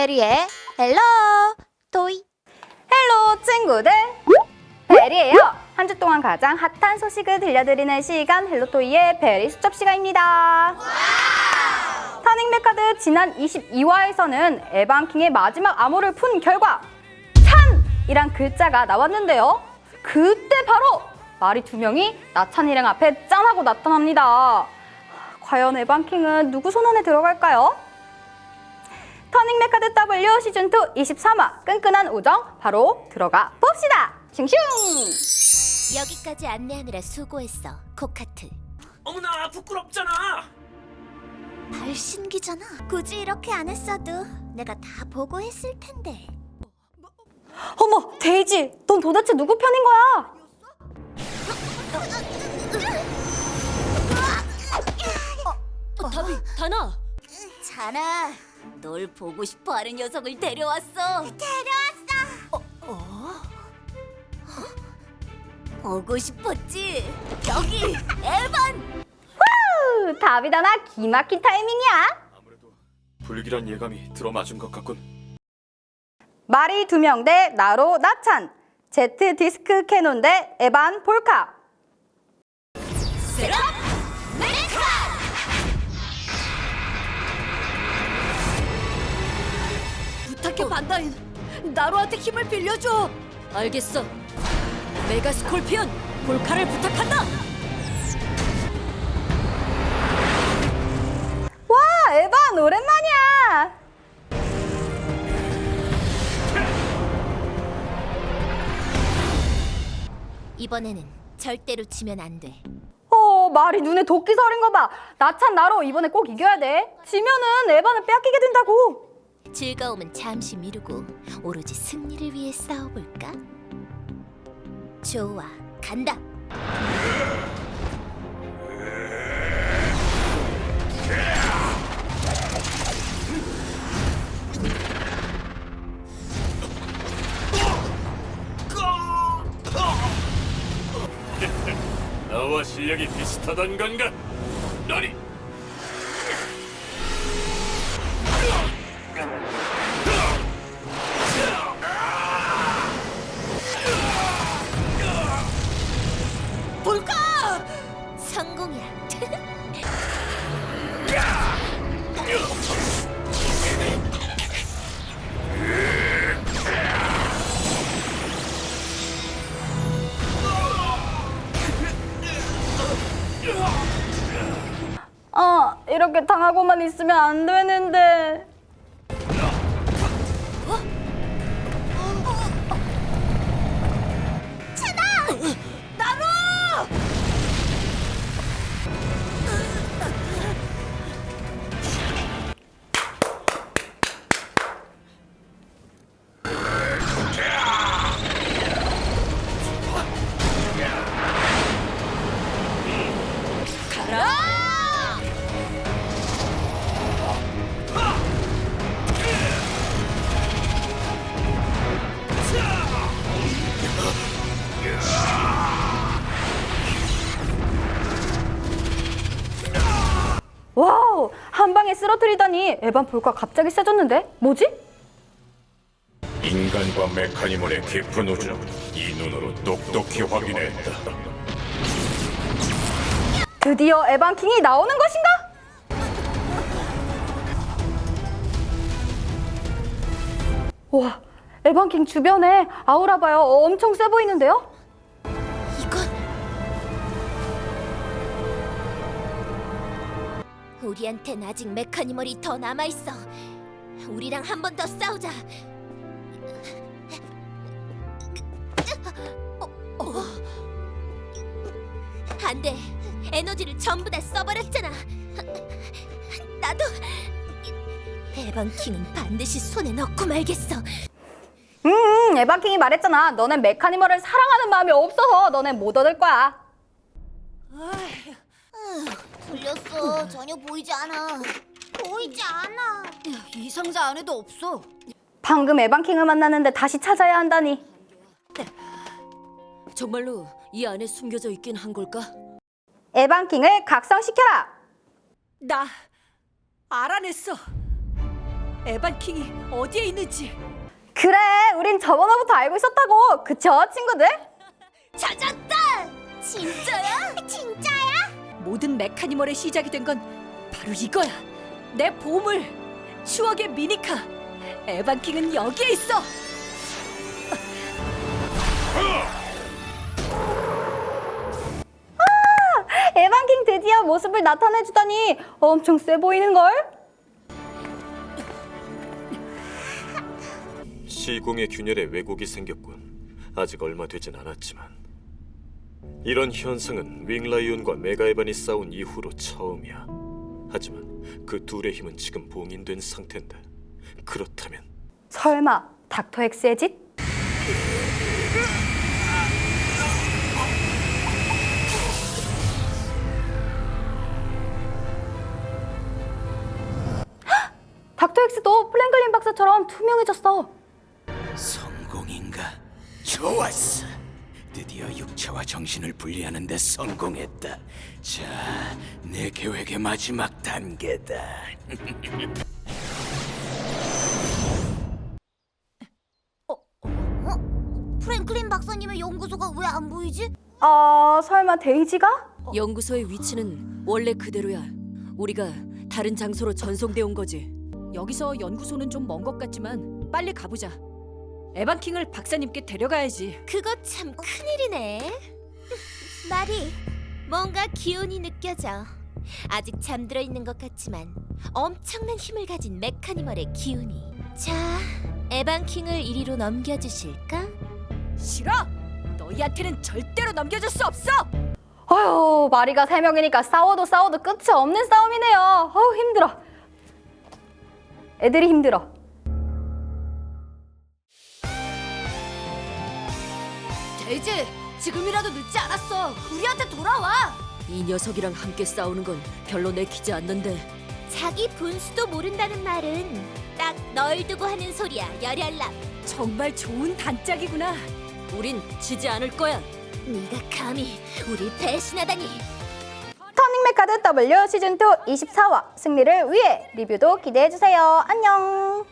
베리의 헬로 토이. 헬로 친구들. 베리예요. 한 주 동안 가장 핫한 소식을 들려드리는 시간 헬로토이의 베리 수첩 시간입니다. 터닝 메카드 지난 22화에서는 에반킹의 마지막 암호를 푼 결과 찬이란 글자가 나왔는데요. 그때 바로 마리 두 명이 나찬 일행 앞에 짠하고 나타납니다. 과연 에반킹은 누구 손 안에 들어갈까요? 터닝 메카드 W 시즌2 23화 끈끈한 우정 바로 들어가 봅시다 슝슝 여기까지 안내하느라 수고했어 코카트 어머나 부끄럽잖아. 발신기잖아 굳이 이렇게 안 했어도 내가 다 보고 했을 텐데 어머 데이지 넌 도대체 누구 편인 거야? 다비, 다나. 자나 널 보고 싶어하는 녀석을 데려왔어. 데려왔어. 어? 오고 싶었지? 여기 에반! 으, 다비다나 기막힌 타이밍이야. 아무래도 불길한 예감이 들어맞은 것 같군. 마리 두명 대 나로 나찬 제트 디스크 캐논 대 에반 볼카. 부탁 반다인. 나로한테 힘을 빌려줘. 알겠어. 메가 스콜피언, 볼카를 부탁한다. 와 에반 오랜만이야 이번에는 절대로 지면 안 돼 어 마리 눈에 도끼 서린 거 봐 나찬 나로 이번에 꼭 이겨야 돼 지면은 에반을 빼앗기게 된다고 즐거움은 잠시 미루고 오로지 승리를 위해 싸워볼까? 좋아, 간다. 나와 실력이 비슷하던 건가? 이렇게 당하고만 있으면 안 되는데 와우 한 방에 쓰러뜨리다니 에반 볼카 갑자기 세졌는데 뭐지? 인간과 메카니멀의 깊은 우정 이 눈으로 똑똑히 확인했다. 드디어 에반 킹이 나오는 것인가? 와 에반 킹 주변에 아우라 봐요 엄청 세 보이는데요? 우리한텐 아직 메카니멀이 더 남아 있어. 우리랑 한 번 더 싸우자. 안 돼. 에너지를 전부 다 써버렸잖아. 나도 에반 킹은 반드시 손에 넣고 말겠어. 음 에반 킹이 말했잖아 너넨 메카니멀을 사랑하는 마음이 없어서 너넨 못 얻을 거야 들렸 어. 전혀 보이지 않아. 보이지 않아. 이 상자 안에도 없어. 방금 에반 킹을 만났는데 다시 찾아야 한다니 정말로 이 안에 숨겨져 있긴 한 걸까? 에반 킹을 각성시켜라 나 알아냈어. 에반 킹이 어디에 있는지. 그래, 우린 저번화부터 알고 있었다고. 그쵸, 친구들? 찾았다! 진짜야? 진짜야? 모든 메카니멀의 시작이 된 건 바로 이거야. 내 보물, 추억의 미니카. 에반 킹은 여기에 있어. 에반킹 드디어 모습을 나타내주다니 엄청 세 보이는걸? 시공의 균열에 왜곡이 생겼군. 아직 얼마 되진 않았지만 이런 현상은 윙라이온과 메가에반이 싸운 이후로 처음이야. 하지만 그 둘의 힘은 지금 봉인된 상태인데 그렇다면 설마 닥터 엑스의 짓? 헉! 닥터 엑스도 플랭클린 박사처럼 투명해졌어. 성공인가? 좋았어. 드디어 육체와 정신을 분리하는 데 성공했다. 자, 내 계획의 마지막 단계다. 프랭클린 박사님의 연구소가 왜 안 보이지? 아, 설마 데이지가? 연구소의 위치는 원래 그대로야. 우리가 다른 장소로 전송돼 온 거지. 여기서 연구소는 좀 먼 것 같지만 빨리 가보자. 에반 킹을 박사님께 데려가야지. 그거 참 큰일이네. 마리, 뭔가 기운이 느껴져. 아직 잠들어 있는 것 같지만 엄청난 힘을 가진 메카니멀의 기운이. 자, 에반킹을 이리로 넘겨주실까? 싫어. 너희한테는 절대로 넘겨줄 수 없어. 어휴, 마리가 세 명이니까 싸워도 싸워도 끝이 없는 싸움이네요. 어우, 힘들어. 애들이 힘들어. 데이지, 지금이라도 늦지 않았어. 우리한테 돌아와. 이 녀석이랑 함께 싸우는 건 별로 내키지 않는데. 자기 분수도 모른다는 말은 딱 널 두고 하는 소리야, 열혈남. 정말 좋은 단짝이구나. 우린 지지 않을 거야. 네가 감히 우릴 배신하다니. 터닝 메카드 W 시즌2 24화 승리를 위해 리뷰도 기대해주세요. 안녕.